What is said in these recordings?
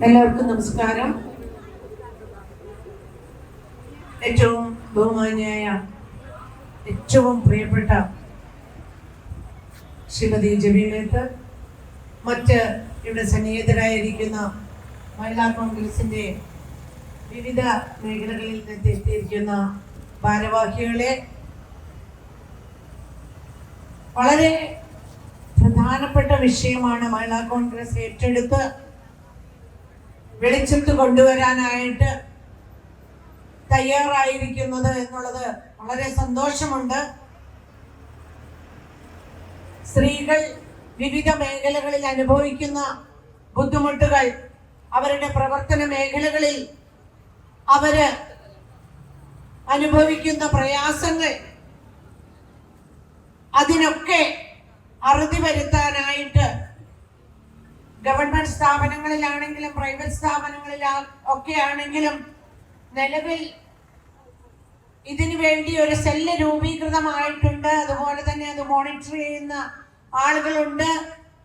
എല്ലാവർക്കും നമസ്കാരം. ഏറ്റവും ബഹുമാന്യായ ഏറ്റവും പ്രിയപ്പെട്ട ശ്രീമതി ജബീമേത്ത് മറ്റ് ഇവിടെ സന്നിഹിതരായിരിക്കുന്ന മഹിളാ കോൺഗ്രസിന്റെ വിവിധ മേഖലകളിൽ നിന്ന് എത്തിയിരിക്കുന്ന ഭാരവാഹികളെ വളരെ പ്രധാനപ്പെട്ട വിഷയമാണ് മഹിളാ കോൺഗ്രസ് ഏറ്റെടുത്ത് വെളിച്ചത്ത് കൊണ്ടുവരാനായിട്ട് തയ്യാറായിരിക്കുന്നത് എന്നുള്ളത് വളരെ സന്തോഷമുണ്ട്. സ്ത്രീകൾ വിവിധ മേഖലകളിൽ അനുഭവിക്കുന്ന ബുദ്ധിമുട്ടുകൾ അവരുടെ പ്രവർത്തന മേഖലകളിൽ അവർ അനുഭവിക്കുന്ന പ്രയാസങ്ങൾ അതിനൊക്കെ അറുതി വരുത്താനായിട്ട് ഗവൺമെന്റ് സ്ഥാപനങ്ങളിലാണെങ്കിലും പ്രൈവറ്റ് സ്ഥാപനങ്ങളിലാ ഒക്കെ ആണെങ്കിലും നിലവിൽ ഇതിനു വേണ്ടി ഒരു സെല്ല് രൂപീകൃതമായിട്ടുണ്ട്. അതുപോലെ തന്നെ അത് മോണിറ്റർ ചെയ്യുന്ന ആളുകളുണ്ട്.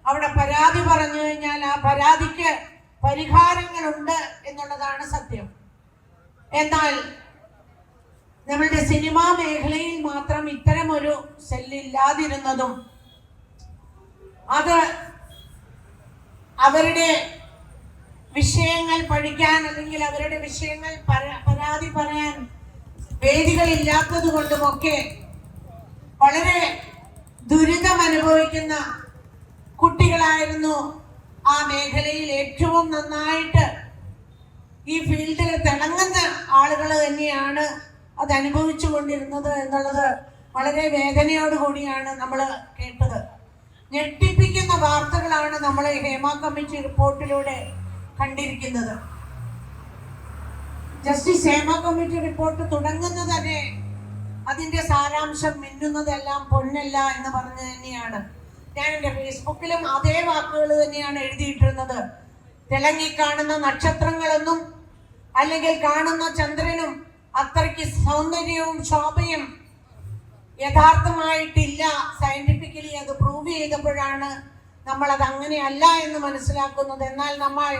അവിടെ പരാതി പറഞ്ഞു കഴിഞ്ഞാൽ ആ പരാതിക്ക് പരിഹാരങ്ങളുണ്ട് എന്നുള്ളതാണ് സത്യം. എന്നാൽ നമ്മളുടെ സിനിമാ മേഖലയിൽ മാത്രം ഇത്തരമൊരു സെല്ലില്ലാതിരുന്നതും അത് അവരുടെ വിഷയങ്ങൾ പഠിക്കാൻ അല്ലെങ്കിൽ അവരുടെ വിഷയങ്ങൾ പരാ- പരാതി പറയാൻ വേദികളില്ലാത്തത് കൊണ്ടുമൊക്കെ വളരെ ദുരിതം അനുഭവിക്കുന്ന കുട്ടികളായിരുന്നു ആ മേഖലയിൽ ഏറ്റവും നന്നായിട്ട് ഈ ഫീൽഡിൽ തിളങ്ങുന്ന ആളുകൾ തന്നെയാണ് അത് അനുഭവിച്ചു കൊണ്ടിരുന്നത് എന്നുള്ളത് വളരെ വേദനയോടുകൂടിയാണ് നമ്മൾ കേട്ടത്. ഞെട്ടിപ്പിക്കുന്ന വാർത്തകളാണ് നമ്മൾ ഹേമ കമ്മിറ്റി റിപ്പോർട്ടിലൂടെ കണ്ടിരിക്കുന്നത്. ജസ്റ്റിസ് ഹേമ കമ്മിറ്റി റിപ്പോർട്ട് തുടങ്ങുന്നത് തന്നെ അതിന്റെ സാരാംശം മിന്നുന്നതെല്ലാം പൊന്നല്ല എന്ന് പറഞ്ഞു തന്നെയാണ്. ഞാൻ എന്റെ ഫേസ്ബുക്കിലും അതേ വാക്കുകൾ തന്നെയാണ് എഴുതിയിട്ടിരുന്നത്. തിളങ്ങിക്കാണുന്ന നക്ഷത്രങ്ങളെന്നും അല്ലെങ്കിൽ കാണുന്ന ചന്ദ്രനും അത്രയ്ക്ക് സൗന്ദര്യവും ശോഭയും യഥാർത്ഥമായിട്ടില്ല സയൻ ചെയ്തപ്പോഴാണ് നമ്മൾ അത് അങ്ങനെയല്ല എന്ന് മനസ്സിലാക്കുന്നത്. എന്നാൽ നമ്മൾ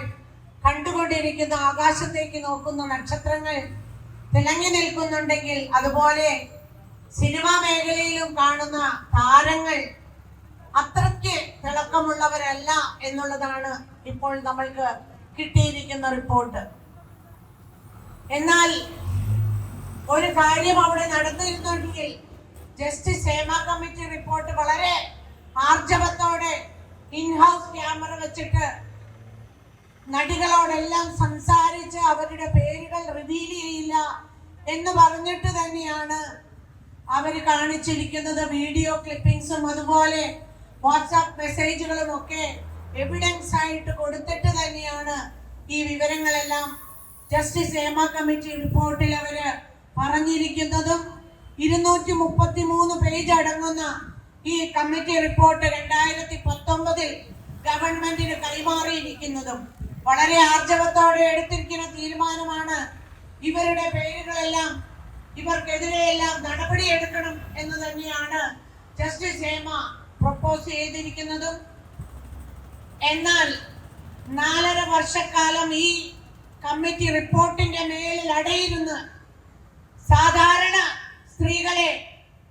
കണ്ടുകൊണ്ടിരിക്കുന്ന ആകാശത്തേക്ക് നോക്കുന്ന നക്ഷത്രങ്ങൾ തിളങ്ങി നിൽക്കുന്നുണ്ടെങ്കിൽ അതുപോലെ സിനിമാ മേഖലയിലും കാണുന്ന താരങ്ങൾ അത്രയ്ക്ക് തിളക്കമുള്ളവരല്ല എന്നുള്ളതാണ് ഇപ്പോൾ നമ്മൾക്ക് കിട്ടിയിരിക്കുന്ന റിപ്പോർട്ട്. എന്നാൽ ഒരു കാര്യം അവിടെ നടന്നിരുന്നുണ്ടെങ്കിൽ ജസ്റ്റിസ് ഹേമ കമ്മിറ്റി റിപ്പോർട്ട് വളരെ ആർജവത്തോടെ ഇൻഹൗസ് ക്യാമറ വെച്ചിട്ട് നടികളോടെല്ലാം സംസാരിച്ച് അവരുടെ പേരുകൾ റിവീൽ ചെയ്യില്ല എന്ന് പറഞ്ഞിട്ട് തന്നെയാണ് അവർ കാണിച്ചിരിക്കുന്നത്. വീഡിയോ ക്ലിപ്പിംഗ്സും അതുപോലെ വാട്സാപ്പ് മെസ്സേജുകളും ഒക്കെ എവിഡൻസ് ആയിട്ട് കൊടുത്തിട്ട് തന്നെയാണ് ഈ വിവരങ്ങളെല്ലാം ജസ്റ്റിസ് ഹേമ കമ്മിറ്റി റിപ്പോർട്ടിൽ അവർ പറഞ്ഞിരിക്കുന്നതും. ഇരുന്നൂറ്റി മുപ്പത്തി മൂന്ന് പേജ് അടങ്ങുന്ന ഈ കമ്മിറ്റി റിപ്പോർട്ട് രണ്ടായിരത്തി പത്തൊമ്പതിൽ ഗവൺമെന്റിന് കൈമാറിയിരിക്കുന്നതും വളരെ ആർജവത്തോടെ എടുത്തിരിക്കുന്ന തീരുമാനമാണ് ഇവരുടെ പേരുകളെല്ലാം ഇവർക്കെതിരെയെല്ലാം നടപടിയെടുക്കണം എന്ന് തന്നെയാണ് ജസ്റ്റിസ് ഹേമ പ്രപ്പോസ് ചെയ്തിരിക്കുന്നതും. എന്നാൽ നാലര വർഷക്കാലം ഈ കമ്മിറ്റി റിപ്പോർട്ടിന്റെ മേലിൽ അടയിരുന്ന് സാധാരണ സ്ത്രീകളെ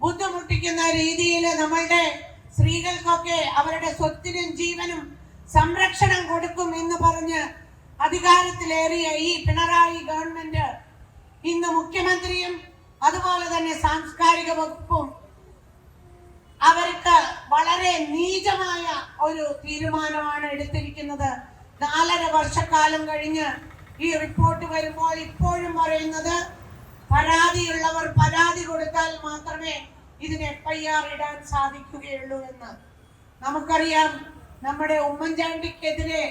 ബുദ്ധിമുട്ടിക്കുന്ന രീതിയിൽ നമ്മളുടെ സ്ത്രീകൾക്കൊക്കെ അവരുടെ സ്വത്തിനും ജീവനും സംരക്ഷണം കൊടുക്കും എന്ന് പറഞ്ഞ് അധികാരത്തിലേറിയ ഈ പിണറായി ഗവൺമെന്റ് ഇന്ന് മുഖ്യമന്ത്രിയും അതുപോലെ തന്നെ സാംസ്കാരിക വകുപ്പും അവർക്ക് വളരെ നീചമായ ഒരു തീരുമാനമാണ് എടുത്തിരിക്കുന്നത്. നാലര വർഷക്കാലം കഴിഞ്ഞ് ഈ റിപ്പോർട്ട് വരുമ്പോൾ ഇപ്പോഴും പറയുന്നത് പരാതിയുള്ളവർ പരാതി കൊടുത്താൽ മാത്രമേ ഇതിന് എഫ് ഐ ആർ ഇടാൻ സാധിക്കുകയുള്ളൂ എന്ന്. നമുക്കറിയാം നമ്മുടെ ഉമ്മൻചാണ്ടിക്കെതിരെ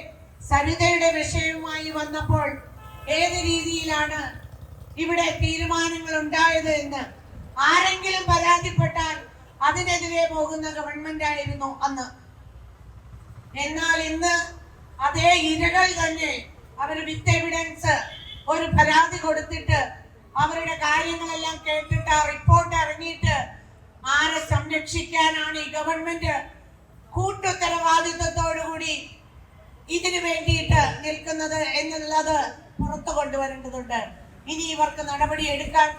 സരിതയുടെ വിഷയവുമായി വന്നപ്പോൾ ഏത് രീതിയിലാണ് ഇവിടെ തീരുമാനങ്ങൾ ഉണ്ടായത് എന്ന് ആരെങ്കിലും പരാതിപ്പെട്ടാൽ അതിനെതിരെ പോകുന്ന ഗവൺമെന്റ് ആയിരുന്നു അന്ന്. എന്നാൽ ഇന്ന് അതേ ഇരകൾ തന്നെ അവർ വിത്ത് എവിഡൻസ് ഒരു പരാതി കൊടുത്തിട്ട് അവരുടെ കാര്യങ്ങളെല്ലാം കേട്ടിട്ട് റിപ്പോർട്ട് ഇറങ്ങിയിട്ട് ആരെ സംരക്ഷിക്കാനാണ് ഈ ഗവൺമെന്റ് കൂട്ടുത്തരവാദിത്വത്തോടുകൂടി ഇതിനു വേണ്ടിയിട്ട് നിൽക്കുന്നത് എന്നുള്ളത് പുറത്തു കൊണ്ടുവരേണ്ടതുണ്ട്. ഇനി ഇവർക്ക് നടപടി എടുക്കാൻ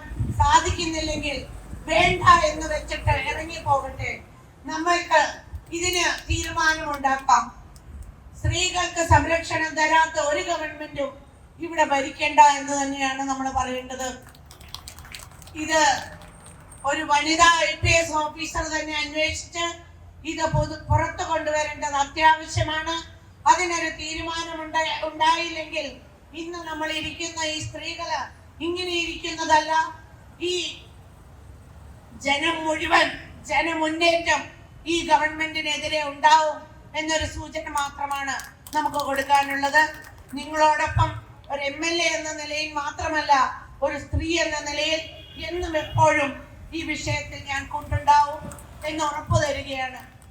സാധിക്കുന്നില്ലെങ്കിൽ വേണ്ട എന്ന് വെച്ചിട്ട് ഇറങ്ങി പോകട്ടെ നമ്മൾക്ക് ഇതിന് തീരുമാനമുണ്ടാക്കാം. സ്ത്രീകൾക്ക് സംരക്ഷണം തരാത്ത ഒരു ഗവൺമെന്റും ഇവിടെ ഭരിക്കേണ്ട എന്ന് തന്നെയാണ് നമ്മൾ പറയേണ്ടത്. ഇത് ഒരു വനിതാ ഐ പി എസ് ഓഫീസർ തന്നെ അന്വേഷിച്ച് ഇത് പൊതു പുറത്തു കൊണ്ടുവരേണ്ടത് അത്യാവശ്യമാണ്. അതിനൊരു തീരുമാനമുണ്ട ഉണ്ടാ- ഉണ്ടായില്ലെങ്കിൽ ഇന്ന് നമ്മൾ ഇരിക്കുന്ന ഈ സ്ത്രീകൾ ഇങ്ങനെ ഇരിക്കുന്നതല്ല. ഈ ജനം മുഴുവൻ ജനമുന്നേറ്റം ഈ ഗവൺമെന്റിനെതിരെ ഉണ്ടാവും എന്നൊരു സൂചന മാത്രമാണ് നമുക്ക് കൊടുക്കാനുള്ളത്. നിങ്ങളോടൊപ്പം ഒരു എം എൽ എ എന്ന നിലയിൽ മാത്രമല്ല ഒരു സ്ത്രീ എന്ന നിലയിൽ എന്നും എപ്പോഴും ഈ വിഷയത്തിൽ ഞാൻ കൊണ്ടുണ്ടാവും എന്ന് ഉറപ്പു തരികയാണ്